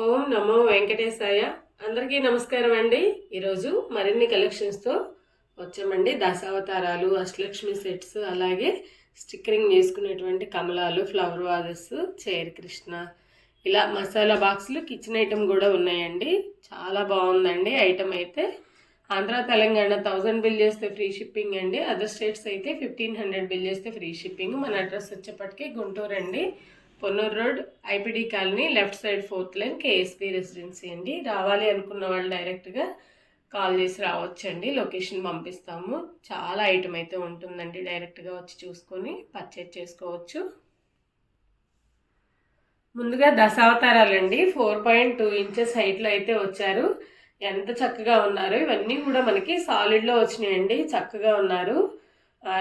ఓం నమో వెంకటేశాయ. అందరికీ నమస్కారం అండి. ఈరోజు మరిన్ని కలెక్షన్స్తో వచ్చామండి. దశావతారాలు అష్టలక్ష్మి సెట్స్ అలాగే స్టిక్కరింగ్ చేసుకునేటువంటి కమలాలు ఫ్లవర్ వాజెస్ చైర్ కృష్ణ. ఇలా మసాలా బాక్సులు కిచెన్ ఐటెం కూడా ఉన్నాయండి. చాలా బాగుందండి. ఐటెం అయితే ఆంధ్ర తెలంగాణ థౌజండ్ బిల్ చేస్తే ఫ్రీ షిప్పింగ్ అండి. అదర్ స్టేట్స్ అయితే ఫిఫ్టీన్ హండ్రెడ్ బిల్ చేస్తే ఫ్రీ షిప్పింగ్ మన అడ్రస్ వచ్చేప్పటికి గుంటూరు అండి Ponnur road IPD colony left side fourth line KSP residency అండి. రావాలి అనుకున్న వాళ్ళు డైరెక్ట్గా కాల్ చేసి రావచ్చండి. లొకేషన్ పంపిస్తాము. చాలా ఐటమ్ అయితే ఉంటుందండి డైరెక్ట్గా వచ్చి చూసుకొని పర్చేజ్ చేసుకోవచ్చు. ముందుగా దశావతారాలండి. ఫోర్ పాయింట్ టూ ఇంచెస్ హైట్లో అయితే వచ్చారు. ఎంత చక్కగా ఉన్నారు. ఇవన్నీ కూడా మనకి సాలిడ్లో వచ్చినాయండి. చక్కగా ఉన్నారు.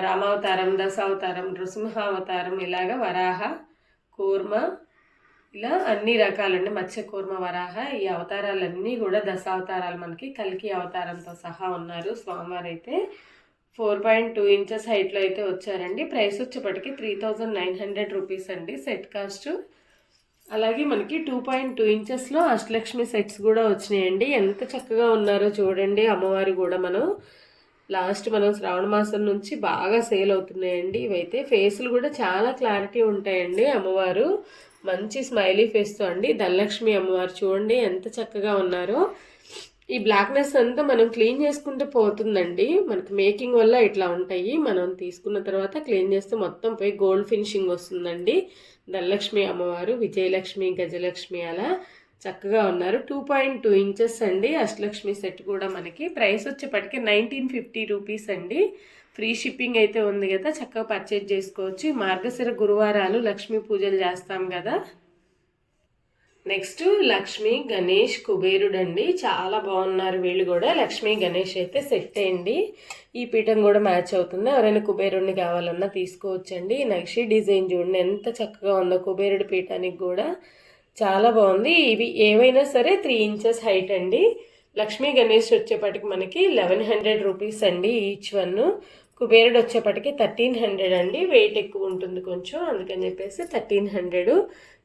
రామావతారం దశావతారం నృసింహావతారం ఇలాగా వరాహ కూర్మ ఇలా అన్ని రకాలండి. మత్స్య కూర్మ వరాహ ఈ అవతారాలన్నీ కూడా దశావతారాలు మనకి కలికి అవతారంతో సహా ఉన్నారు. స్వామివారు అయితే ఫోర్ పాయింట్ టూ ఇంచెస్ హైట్లో అయితే వచ్చారండి. ప్రైస్ వచ్చేప్పటికి three thousand nine hundred rupees అండి సెట్ కాస్ట్. అలాగే మనకి టూ పాయింట్ టూ ఇంచెస్లో అష్టలక్ష్మి సెట్స్ కూడా వచ్చినాయండి. ఎంత చక్కగా ఉన్నారో చూడండి అమ్మవారు కూడా మనం. లాస్ట్ మనం శ్రావణ మాసం నుంచి బాగా సేల్ అవుతున్నాయండి. ఇవైతే ఫేస్లు కూడా చాలా క్లారిటీ ఉంటాయండి అమ్మవారు. మంచి స్మైలీ ఫేస్తో అండి. ధనలక్ష్మి అమ్మవారు చూడండి ఎంత చక్కగా ఉన్నారో. ఈ బ్లాక్నెస్ అంతా మనం క్లీన్ చేసుకుంటే పోతుందండి. మనకి మేకింగ్ వల్ల ఇట్లా ఉంటాయి. మనం తీసుకున్న తర్వాత క్లీన్ చేస్తే మొత్తం పోయి గోల్డ్ ఫినిషింగ్ వస్తుందండి. ధనలక్ష్మి అమ్మవారు విజయలక్ష్మి గజలక్ష్మి అలా చక్కగా ఉన్నారు. టూ పాయింట్ టూ ఇంచెస్ అండి. అష్టలక్ష్మి సెట్ కూడా మనకి. ప్రైస్ వచ్చేప్పటికి నైన్టీన్ ఫిఫ్టీ రూపీస్ అండి. ఫ్రీ షిప్పింగ్ అయితే ఉంది కదా. చక్కగా పర్చేజ్ చేసుకోవచ్చు. మార్గశిర గురువారాలు లక్ష్మీ పూజలు చేస్తాం కదా. నెక్స్ట్ లక్ష్మి గణేష్ కుబేరుడు అండి చాలా బాగున్నారు వీళ్ళు కూడా. లక్ష్మి గణేష్ అయితే సెట్ అయ్యండి ఈ పీఠం కూడా మ్యాచ్ అవుతుంది. ఎవరైనా కుబేరుడిని కావాలన్నా తీసుకోవచ్చండి. నక్షి డిజైన్ చూడండి. ఎంత చక్కగా ఉందో కుబేరుడి పీఠానికి కూడా. చాలా బాగుంది. ఇవి ఏవైనా సరే త్రీ ఇంచెస్ హైట్ అండి. లక్ష్మీ గణేష్ వచ్చేప్పటికి మనకి లెవెన్ హండ్రెడ్ రూపీస్ అండి ఈచ్ వన్. కుబేరుడు వచ్చేప్పటికి థర్టీన్ హండ్రెడ్ అండి. వెయిట్ ఎక్కువ ఉంటుంది కొంచెం అందుకని చెప్పేసి థర్టీన్ హండ్రెడ్.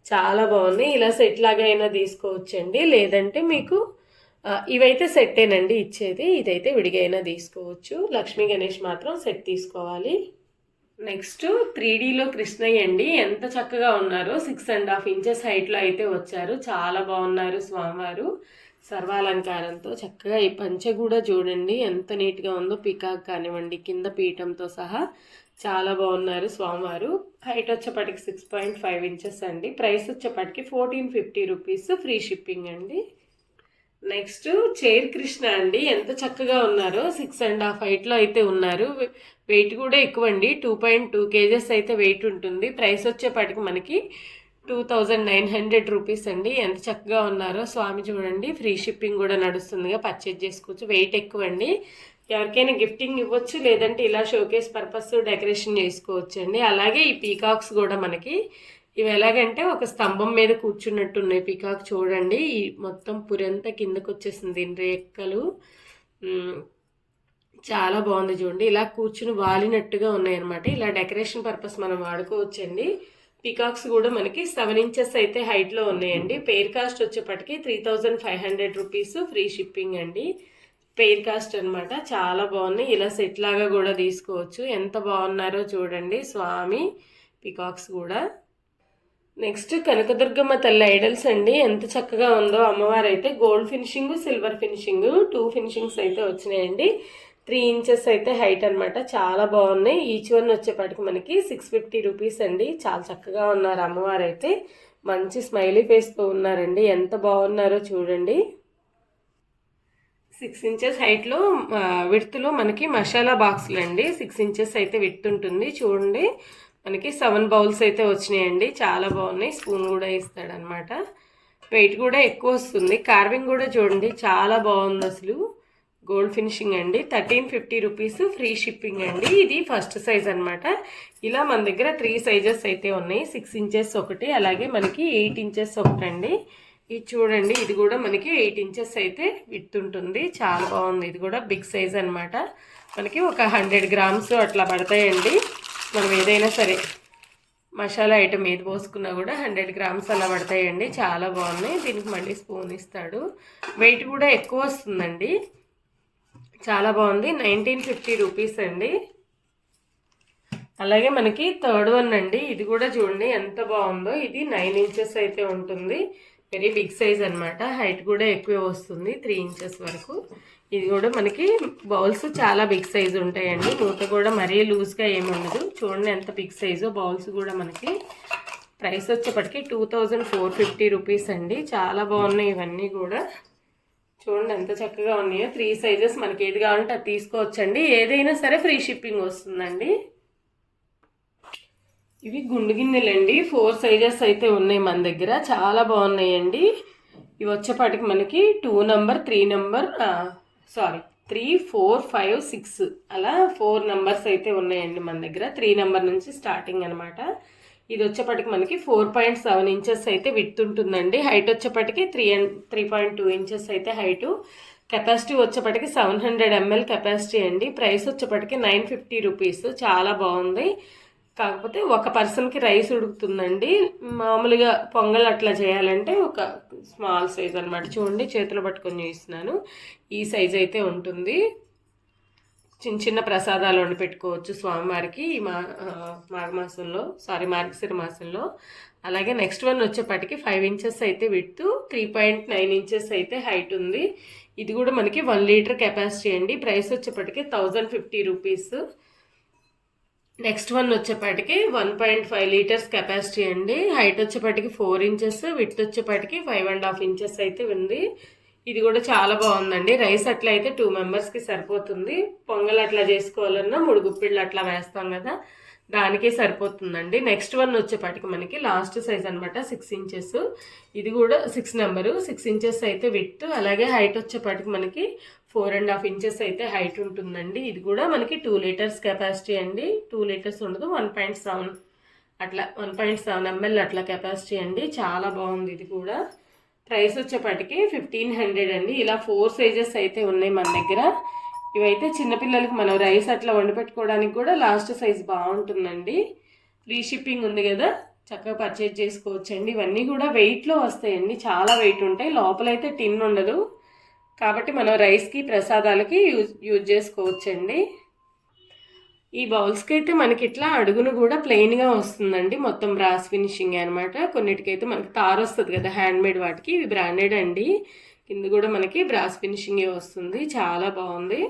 చాలా బాగున్నాయి ఇలా సెట్ లాగా అయినా తీసుకోవచ్చండి. లేదంటే మీకు ఇవైతే సెట్టేనండి ఇచ్చేది. ఇదైతే విడిగైనా తీసుకోవచ్చు. లక్ష్మీ గణేష్ మాత్రం సెట్ తీసుకోవాలి. నెక్స్ట్ త్రీ డీలో కృష్ణయ్య అండి. ఎంత చక్కగా ఉన్నారో. సిక్స్ అండ్ హాఫ్ ఇంచెస్ హైట్లో అయితే వచ్చారు. చాలా బాగున్నారు స్వామివారు. సర్వాలంకారంతో చక్కగా ఈ పంచె కూడా చూడండి. ఎంత నీట్గా ఉందో పికాక్ కానివ్వండి కింద పీఠంతో సహా చాలా బాగున్నారు స్వామివారు. హైట్ వచ్చేప్పటికి సిక్స్ పాయింట్ ఫైవ్ ఇంచెస్ అండి. ప్రైస్ వచ్చేప్పటికి fourteen fifty rupees free shipping అండి. నెక్స్ట్ చైర్ కృష్ణ అండి. ఎంత చక్కగా ఉన్నారో. సిక్స్ అండ్ హాఫ్ హైట్లో అయితే ఉన్నారు. వెయిట్ కూడా ఎక్కువ అండి టూ పాయింట్ టూ కేజెస్ అయితే వెయిట్ ఉంటుంది. ప్రైస్ వచ్చేపాటికి మనకి two thousand nine hundred rupees అండి. ఎంత చక్కగా ఉన్నారో. స్వామి చూడండి. ఫ్రీ షిప్పింగ్ కూడా నడుస్తుందిగా. పర్చేజ్ చేసుకోవచ్చు. వెయిట్ ఎక్కువ అండి ఎవరికైనా గిఫ్టింగ్ ఇవ్వచ్చు. లేదంటే ఇలా షోకేస్ పర్పస్ డెకరేషన్ చేసుకోవచ్చు అండి అలాగే ఈ పీకాక్స్ కూడా మనకి ఇవి ఎలాగంటే ఒక స్తంభం మీద కూర్చున్నట్టు ఉన్నాయి పికాక్ చూడండి. మొత్తం పురంతా కిందకు వచ్చేసింది దీని రేక్కలు. చాలా బాగుంది చూడండి. ఇలా కూర్చుని వాలినట్టుగా ఉన్నాయి అనమాట ఇలా డెకరేషన్ పర్పస్ మనం వాడుకోవచ్చండి. పికాక్స్ కూడా మనకి సెవెన్ ఇంచెస్ అయితే హైట్లో ఉన్నాయండి. పెయిర్ కాస్ట్ వచ్చేప్పటికి three thousand five hundred rupees free shipping అండి. పెయిర్ కాస్ట్ అనమాట చాలా బాగున్నాయి. ఇలా సెట్ లాగా కూడా తీసుకోవచ్చు. ఎంత బాగున్నారో చూడండి. స్వామి పికాక్స్ కూడా. నెక్స్ట్ కనకదుర్గమ్మ తల్లి ఐడల్స్ అండి. ఎంత చక్కగా ఉందో అమ్మవారు అయితే gold finishing silver finishing two finishings అయితే వచ్చినాయండి. త్రీ ఇంచెస్ అయితే హైట్ అన్నమాట. చాలా బాగున్నాయి. ఈచ్ వన్ వచ్చేపాటికి మనకి సిక్స్ ఫిఫ్టీ రూపీస్ అండి. చాలా చక్కగా ఉన్నారు అమ్మవారు అయితే మంచి స్మైలీ ఫేస్తో ఉన్నారండి. ఎంత బాగున్నారో చూడండి. సిక్స్ ఇంచెస్ హైట్లో విడ్త్లో మనకి మసాలా బాక్సులు అండి సిక్స్ ఇంచెస్ అయితే విత్తుంటుంది చూడండి. మనకి సెవెన్ బౌల్స్ అయితే వచ్చినాయండి. చాలా బాగున్నాయి. స్పూన్ కూడా ఇస్తాడనమాట. వెయిట్ కూడా ఎక్కువ వస్తుంది. కార్వింగ్ కూడా చూడండి. చాలా బాగుంది అసలు. గోల్డ్ ఫినిషింగ్ అండి. Thirteen fifty rupees free shipping అండి. ఇది ఫస్ట్ సైజ్ అనమాట. ఇలా మన దగ్గర త్రీ సైజెస్ అయితే ఉన్నాయి. సిక్స్ ఇంచెస్ ఒకటి అలాగే మనకి ఎయిట్ ఇంచెస్ ఒకటి అండి ఇది చూడండి. ఇది కూడా మనకి ఎయిట్ ఇంచెస్ అయితే విత్ ఉంటుంది. చాలా బాగుంది. ఇది కూడా బిగ్ సైజ్ అనమాట. మనకి ఒక హండ్రెడ్ గ్రామ్స్ అట్లా పడతాయండి. మనం ఏదైనా సరే మసాలా ఐటమ్ ఏది పోసుకున్నా కూడా హండ్రెడ్ గ్రామ్స్ అలా పడతాయండి. చాలా బాగున్నాయి. దీనికి మళ్ళీ స్పూన్ ఇస్తాడు. వెయిట్ కూడా ఎక్కువ వస్తుందండి. చాలా బాగుంది. నైన్టీన్ ఫిఫ్టీ రూపీస్ అండి. అలాగే మనకి థర్డ్ వన్ అండి. ఇది కూడా చూడండి ఎంత బాగుందో. ఇది నైన్ ఇంచెస్ అయితే ఉంటుంది. వెరీ బిగ్ సైజ్ అనమాట హైట్ కూడా ఎక్కువే వస్తుంది. త్రీ ఇంచెస్ వరకు. ఇది కూడా మనకి బౌల్స్ చాలా బిగ్ సైజ్ ఉంటాయండి. మూత కూడా మరీ లూజ్గా ఏమి ఉండదు. చూడండి ఎంత బిగ్ సైజు బౌల్స్ కూడా మనకి. ప్రైస్ వచ్చేప్పటికి two thousand four fifty rupees అండి. చాలా బాగున్నాయి ఇవన్నీ కూడా. చూడండి ఎంత చక్కగా ఉన్నాయో. త్రీ సైజెస్ మనకి ఏది కావాలంటే అది తీసుకోవచ్చండి. ఏదైనా సరే ఫ్రీ షిప్పింగ్ వస్తుందండి. ఇవి గుండు గిన్నెలండి. ఫోర్ సైజెస్ అయితే ఉన్నాయి మన దగ్గర. చాలా బాగున్నాయండి. ఇవి వచ్చేపాటికి మనకి two number three number sorry three four five six అలా ఫోర్ నెంబర్స్ అయితే ఉన్నాయండి మన దగ్గర. త్రీ నెంబర్ నుంచి స్టార్టింగ్ అనమాట ఇది వచ్చేప్పటికి మనకి ఫోర్ పాయింట్ సెవెన్ ఇంచెస్ అయితే విత్ ఉంటుందండి. హైట్ వచ్చేప్పటికి three and three point two inches అయితే హైటు కెపాసిటీ వచ్చేప్పటికి సెవెన్ హండ్రెడ్ ఎంఎల్ కెపాసిటీ అండి. ప్రైస్ వచ్చేప్పటికి నైన్ ఫిఫ్టీ రూపీస్ చాలా బాగుంది. కాకపోతే ఒక పర్సన్కి రైస్ ఉడుకుతుందండి. మామూలుగా పొంగల్ అట్లా చేయాలంటే ఒక స్మాల్ సైజ్ అనమాట చూడండి చేతులు పట్టుకొని చూస్తున్నాను. ఈ సైజ్ అయితే ఉంటుంది. చిన్న చిన్న ప్రసాదాలు వండి పెట్టుకోవచ్చు స్వామివారికి ఈ మా మాఘమాసంలో. సారీ మార్గశిర మాసంలో. అలాగే నెక్స్ట్ వన్ వచ్చేప్పటికి ఫైవ్ ఇంచెస్ అయితే width three point nine inches అయితే హైట్ ఉంది. ఇది కూడా మనకి వన్ లీటర్ కెపాసిటీ అండి. ప్రైస్ వచ్చేప్పటికి thousand fifty rupees. Next one వచ్చేపాటికి one point five litres capacity అండి. హైట్ వచ్చేపాటికి ఫోర్ ఇంచెస్ విత్ వచ్చేపాటికి ఫైవ్ అండ్ హాఫ్ ఇంచెస్ అయితే ఉంది. ఇది కూడా చాలా బాగుందండి. రైస్ అట్లా అయితే టూ మెంబర్స్కి సరిపోతుంది. పొంగల్ అట్లా చేసుకోవాలన్నా మూడు గుప్పిళ్ళు అట్లా వేస్తాం కదా దానికే సరిపోతుందండి. నెక్స్ట్ వన్ వచ్చేపాటికి మనకి లాస్ట్ సైజ్ అనమాట సిక్స్ ఇంచెస్. ఇది కూడా సిక్స్ నెంబరు సిక్స్ ఇంచెస్ అయితే విత్ అలాగే హైట్ వచ్చేపాటికి మనకి ఫోర్ అండ్ హాఫ్ ఇంచెస్ అయితే హైట్ ఉంటుందండి. ఇది కూడా మనకి టూ లీటర్స్ కెపాసిటీ అండి. టూ లీటర్స్ ఉండదు వన్ పాయింట్ సెవెన్ అట్లా వన్ పాయింట్ సెవెన్ ఎంఎల్ అట్లా కెపాసిటీ అండి. చాలా బాగుంది ఇది కూడా. ప్రైస్ వచ్చేపాటికి ఫిఫ్టీన్ హండ్రెడ్ అండి. ఇలా ఫోర్ సైజెస్ అయితే ఉన్నాయి మన దగ్గర. ఇవైతే చిన్నపిల్లలకి మనం రైస్ అట్లా వండి పెట్టుకోవడానికి కూడా లాస్ట్ సైజ్ బాగుంటుందండి. ఫ్రీ షిప్పింగ్ ఉంది కదా చక్కగా పర్చేజ్ చేసుకోవచ్చండి. ఇవన్నీ కూడా వెయిట్లో వస్తాయండి. చాలా వెయిట్ ఉంటాయి. లోపలైతే టిన్ ఉండదు. కాబట్టి మనం రైస్కి ప్రసాదాలకి యూజ్ యూజ్ చేసుకోవచ్చండి. ఈ బౌల్స్కి అయితే మనకి ఇట్లా అడుగును కూడా ప్లెయిన్గా వస్తుందండి. మొత్తం బ్రాస్ ఫినిషింగ్ అనమాట కొన్నిటికైతే మనకి తారు వస్తుంది కదా హ్యాండ్ మేడ్ వాటికి. ఇవి బ్రాండెడ్ అండి. కింద కూడా మనకి బ్రాస్ ఫినిషింగే వస్తుంది. చాలా బాగుంది.